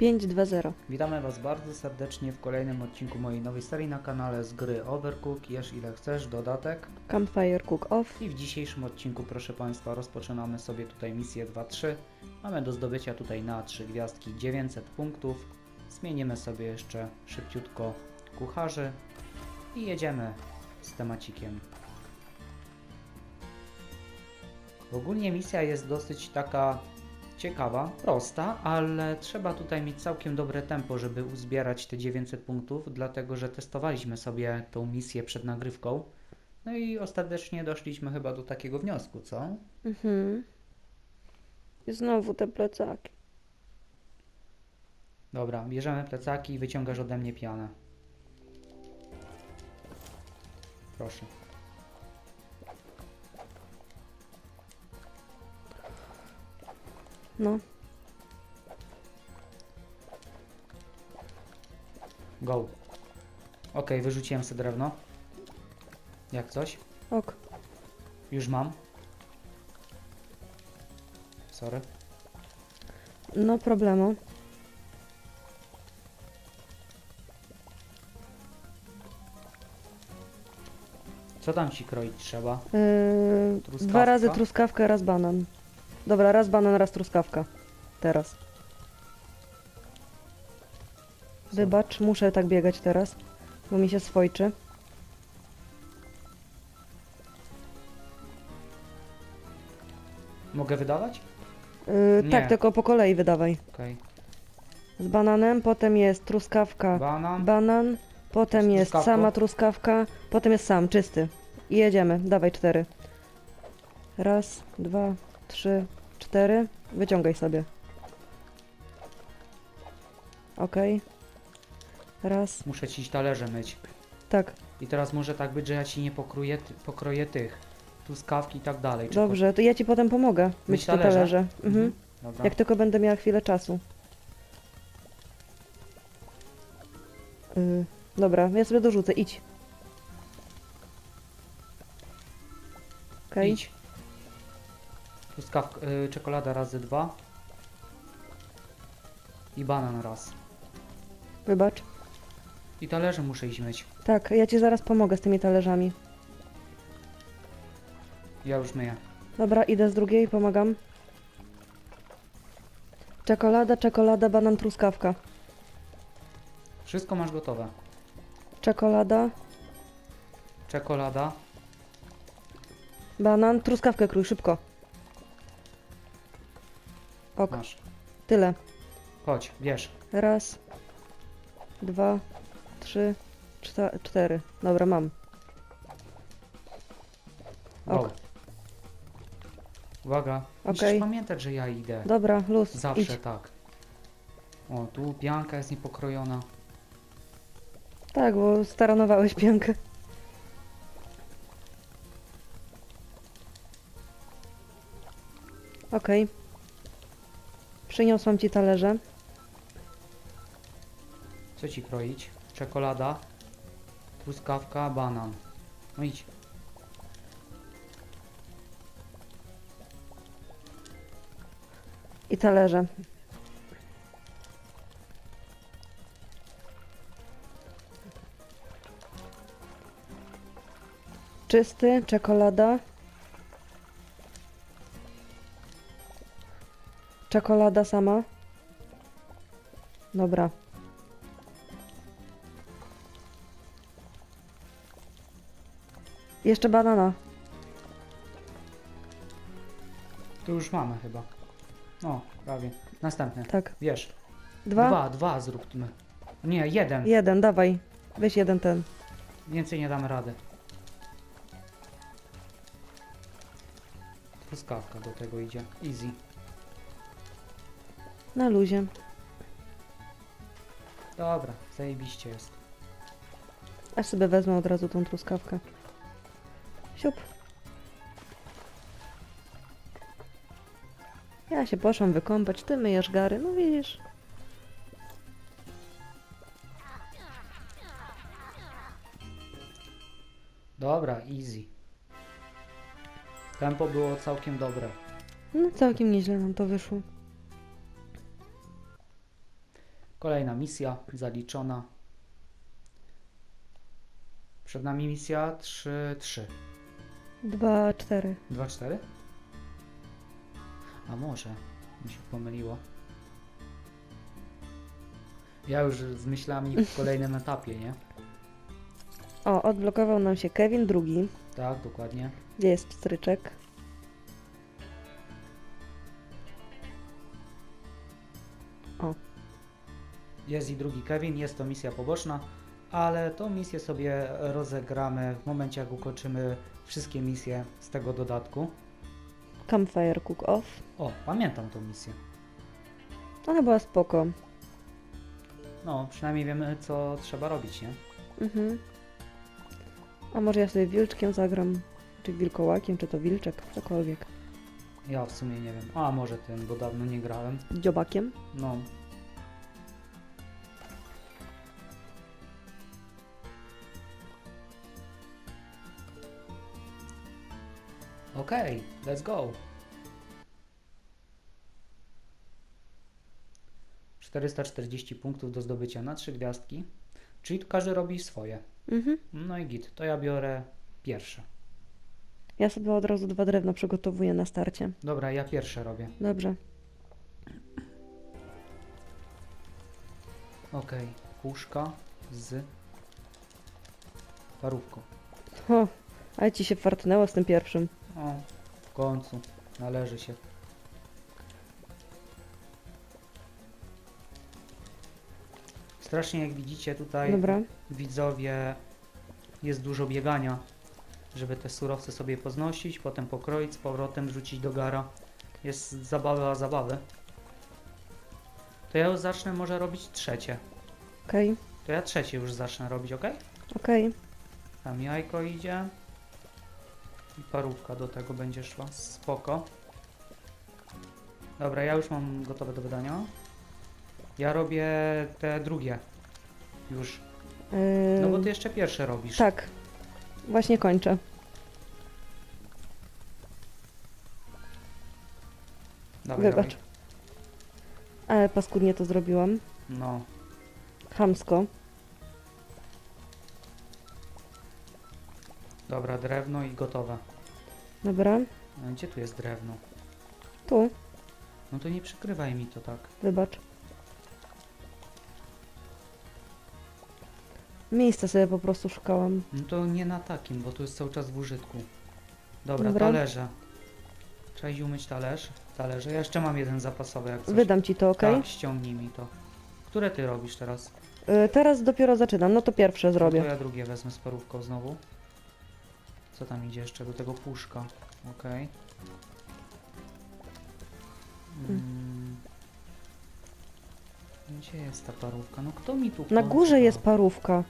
elo. 5-2-0. Witamy Was bardzo serdecznie w kolejnym odcinku mojej nowej serii na kanale z gry Overcook. Jesz ile chcesz, dodatek. Campfire Cook Off. I w dzisiejszym odcinku, proszę Państwa, rozpoczynamy sobie tutaj misję 2-3. Mamy do zdobycia tutaj na 3 gwiazdki 900 punktów. Zmienimy sobie jeszcze szybciutko kucharzy i jedziemy z temacikiem. Ogólnie misja jest dosyć taka ciekawa, prosta, ale trzeba tutaj mieć całkiem dobre tempo, żeby uzbierać te 900 punktów, dlatego że testowaliśmy sobie tą misję przed nagrywką. No i ostatecznie doszliśmy chyba do takiego wniosku, co? Mhm. I znowu te plecaki. Dobra, bierzemy plecaki i wyciągasz ode mnie pianę. Proszę. No. Go. Ok, wyrzuciłem sobie drewno. Jak coś? Ok. Już mam. Sorry. No problemu. Co tam ci kroić trzeba? Yy, Truskawka? dwa razy truskawkę, raz banan. Dobra, raz banan, raz truskawka. Teraz. Wybacz, muszę tak biegać teraz, bo mi się swojczy. Mogę wydawać? Yy, Nie. tak, tylko po kolei wydawaj. Okej. Z bananem, potem jest truskawka, Banan. banan, potem Z jest truskawką? sama truskawka, potem jest sam, czysty. I jedziemy, dawaj cztery. Raz, dwa, trzy, cztery. Wyciągaj sobie. Okej. Raz, Muszę ci talerze myć. tak, I teraz może tak być, że ja ci nie pokroję, ty- pokroję tych truskawki i tak dalej. Czy dobrze, to ja ci potem pomogę Myć te talerze? Mhm. Mhm. Dobra. Jak tylko będę miała chwilę czasu. Yy, dobra, ja sobie dorzucę, idź. Okej. Idź. Truskawka, y, czekolada razy dwa. I banan raz. Wybacz. I talerze muszę iść myć. Tak, ja ci zaraz pomogę z tymi talerzami. Ja już myję. Dobra, idę z drugiej, pomagam. Czekolada, czekolada, banan, truskawka. Wszystko masz gotowe. Czekolada, Czekolada. banan, truskawkę krój, szybko. Ok, Masz. tyle. Chodź, bierz. Raz, dwa, trzy, czta- cztery. Dobra, mam. Go. Ok. Uwaga. Musisz Okej. pamiętać, że ja idę. Dobra, luz, Zawsze idź. tak. O, tu pianka jest niepokrojona. Tak, bo staranowałeś piankę. Okej. Przyniosłam ci talerze. Co ci kroić? Czekolada. Truskawka, banan. No idź. I talerze. Czysty, czekolada. Czekolada sama. Dobra. Jeszcze banana. Tu już mamy chyba. O, prawie. Następny. Tak. Wiesz. Dwa? Dwa, dwa zróbmy. Nie, jeden. Jeden, dawaj. Weź jeden ten. Więcej nie damy rady. Truskawka do tego idzie. Easy. Na luzie. Dobra, zajebiście jest. Aż sobie wezmę od razu tą truskawkę. Siup. Ja się poszłam wykąpać, ty myjesz gary, no widzisz. Dobra, easy. Tempo było całkiem dobre. No całkiem nieźle nam to wyszło. Kolejna misja zaliczona. Przed nami misja 3-3. 2, 4. 2-4? A może mi się pomyliło. Ja już z myślami w kolejnym etapie, nie? O, odblokował nam się Kevin drugi. Tak, dokładnie. Gdzie jest stryczek? Jest i drugi Kevin, jest to misja poboczna, ale tą misję sobie rozegramy w momencie, jak ukończymy wszystkie misje z tego dodatku. Campfire Cook Off. O, pamiętam tą misję. Ona była spoko. No, przynajmniej wiemy, co trzeba robić, nie? Mhm. A może ja sobie wilczkiem zagram? Czy wilkołakiem, czy to wilczek, cokolwiek. Ja w sumie nie wiem. A, może tym, bo dawno nie grałem. Dziobakiem. No. Okej, let's go. 440 punktów do zdobycia na 3 gwiazdki. Czyli każdy robi swoje. Mhm. No i git, to ja biorę pierwsze. Ja sobie od razu dwa drewna przygotowuję na starcie. Dobra, ja pierwsze robię. Dobrze. Okej, puszka z parówką. O, ale ci się fartnęło z tym pierwszym. O, w końcu. Należy się. Strasznie jak widzicie tutaj Dobra. widzowie jest dużo biegania, żeby te surowce sobie poznosić, potem pokroić, z powrotem wrzucić do gara. Jest zabawa zabawy. To ja już zacznę może robić trzecie. Okej, To ja trzecie już zacznę robić, ok? okej. Tam jajko idzie. I parówka do tego będzie szła. Spoko. Dobra, ja już mam gotowe do wydania. Ja robię te drugie. Już. Yy, No bo ty jeszcze pierwsze robisz. Tak. Właśnie kończę. Dawaj, Wybacz. dawaj. Ale paskudnie to zrobiłam. No. Chamsko. Dobra, drewno i gotowe. Dobra. A Gdzie tu jest drewno? Tu. No to nie przykrywaj mi to tak. Wybacz. Miejsca sobie po prostu szukałam. No to nie na takim, bo tu jest cały czas w użytku. Dobra, Dobra. talerze. Trzeba iść umyć talerz. Talerze. Ja jeszcze mam jeden zapasowy, jak coś. Wydam ci to, ok? Tak, ściągnij mi to. Które ty robisz teraz? Yy, teraz dopiero zaczynam. No to pierwsze No zrobię. to ja drugie wezmę z parówką znowu. Co tam idzie jeszcze do tego puszka? Okej. Mm. Gdzie jest ta parówka? No kto mi tu Na górze jest parówka.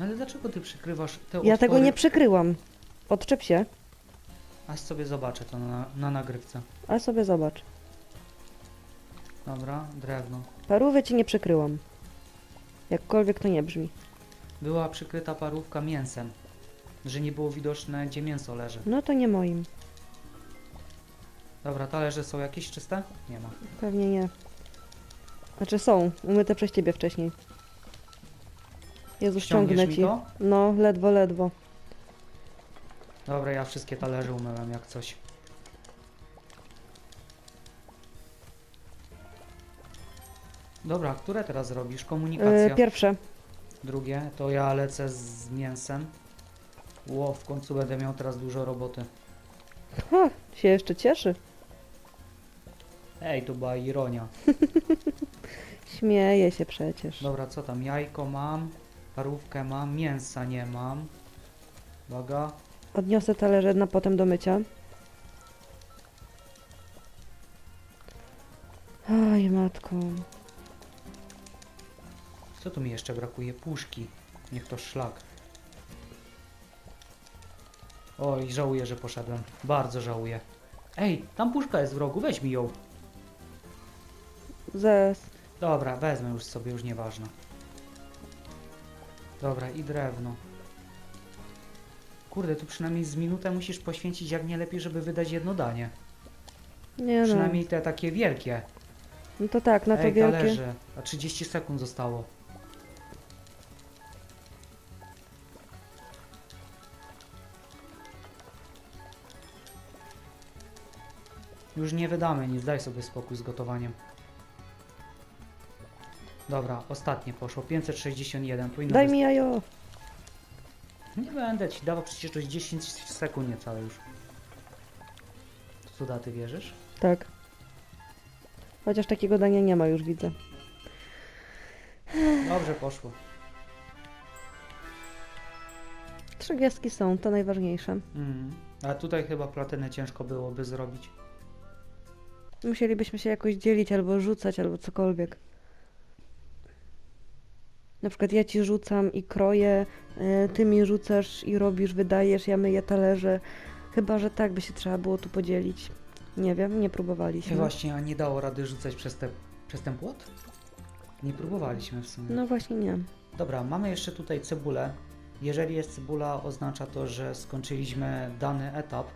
No Ale dlaczego ty przykrywasz te Ja tego otwory? nie przykryłam. Odczep się, Aż sobie zobaczę to na, na nagrywce. ale sobie zobacz. Dobra, drewno. Parówy ci nie przykryłam. Jakkolwiek to nie brzmi. Była przykryta parówka mięsem. Że nie było widoczne, gdzie mięso leży. No to nie moim. Dobra, talerze są jakieś czyste? Nie ma. Pewnie nie. Znaczy są, umyte przez ciebie wcześniej. Jezu, Ściągniesz ściągnę mi ci. to? No, ledwo, ledwo. Dobra, ja wszystkie talerze umyłem jak coś. Dobra, które teraz robisz? Komunikacja. Yy, pierwsze. Drugie, to ja lecę z mięsem. Ło, w końcu będę miał teraz dużo roboty. Ha, się jeszcze cieszy. Ej, to była ironia. Śmieje się przecież. Dobra, co tam? Jajko mam, parówkę mam, mięsa nie mam. Uwaga. Odniosę talerze na potem do mycia. Oj, matko. Co tu mi jeszcze brakuje? Puszki. Niech to szlak. Oj, żałuję, że poszedłem. Bardzo żałuję. Ej, tam puszka jest w rogu, weź mi ją. Zes. Dobra, wezmę już sobie, już nieważne. Dobra, i drewno. Kurde, tu przynajmniej z minutę musisz poświęcić jak nie lepiej, żeby wydać jedno danie. Nie no. Przynajmniej te takie wielkie. No to tak, na to Ej, wielkie. talerze. A 30 sekund zostało. Już nie wydamy nic, daj sobie spokój z gotowaniem. Dobra, ostatnie poszło. 561. Powinno Daj mi jajo. Nie będę ci dawał, przecież to jest 10 sekund niecałe już. Cuda, ty wierzysz? Tak. Chociaż takiego dania nie ma już, widzę. Dobrze poszło. Trzy gwiazdki są, to najważniejsze. Mhm. A tutaj chyba platynę ciężko byłoby zrobić. Musielibyśmy się jakoś dzielić, albo rzucać, albo cokolwiek. Na przykład ja ci rzucam i kroję, y, ty mi rzucasz i robisz, wydajesz, ja myję talerze. Chyba, że tak by się trzeba było tu podzielić. Nie wiem, nie próbowaliśmy. Właśnie, a nie dało rady rzucać przez, te, przez ten płot? Nie próbowaliśmy w sumie. No właśnie nie. Dobra, mamy jeszcze tutaj cebulę. Jeżeli jest cebula, oznacza to, że skończyliśmy dany etap.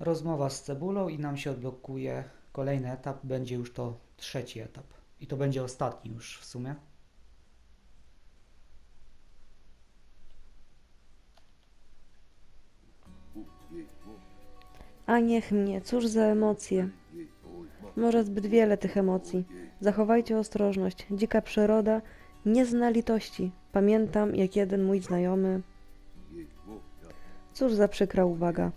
Rozmowa z cebulą i nam się odblokuje kolejny etap. Będzie już to trzeci etap. I to będzie ostatni już w sumie. A niech mnie, cóż za emocje. Może zbyt wiele tych emocji. Zachowajcie ostrożność. Dzika przyroda nie zna litości. Pamiętam, jak jeden mój znajomy. Cóż za przykra uwaga.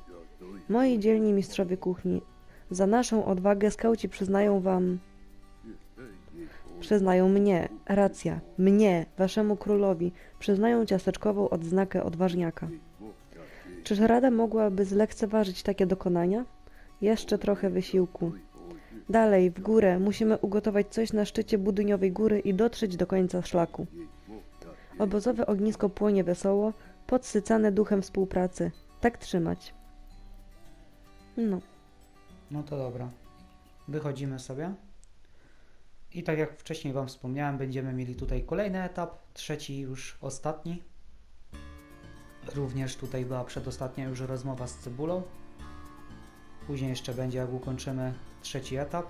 Moi dzielni mistrzowie kuchni, za naszą odwagę skauci przyznają wam. Przyznają mnie, racja, mnie, waszemu królowi, przyznają ciasteczkową odznakę odważniaka. Czyż Rada mogłaby zlekceważyć takie dokonania? Jeszcze trochę wysiłku. Dalej, w górę, musimy ugotować coś na szczycie budyniowej góry i dotrzeć do końca szlaku. Obozowe ognisko płonie wesoło, podsycane duchem współpracy. Tak trzymać. No, No to dobra. Wychodzimy sobie. I tak jak wcześniej Wam wspomniałem, będziemy mieli tutaj kolejny etap, trzeci już ostatni. Również tutaj była przedostatnia już rozmowa z cebulą. Później jeszcze będzie, jak ukończymy trzeci etap.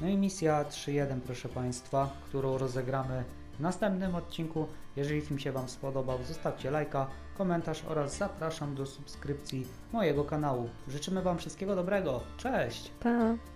No i misja 3.1, proszę Państwa, którą rozegramy w następnym odcinku. Jeżeli film się Wam spodobał, zostawcie lajka, komentarz oraz zapraszam do subskrypcji mojego kanału. Życzymy Wam wszystkiego dobrego. Cześć! pa!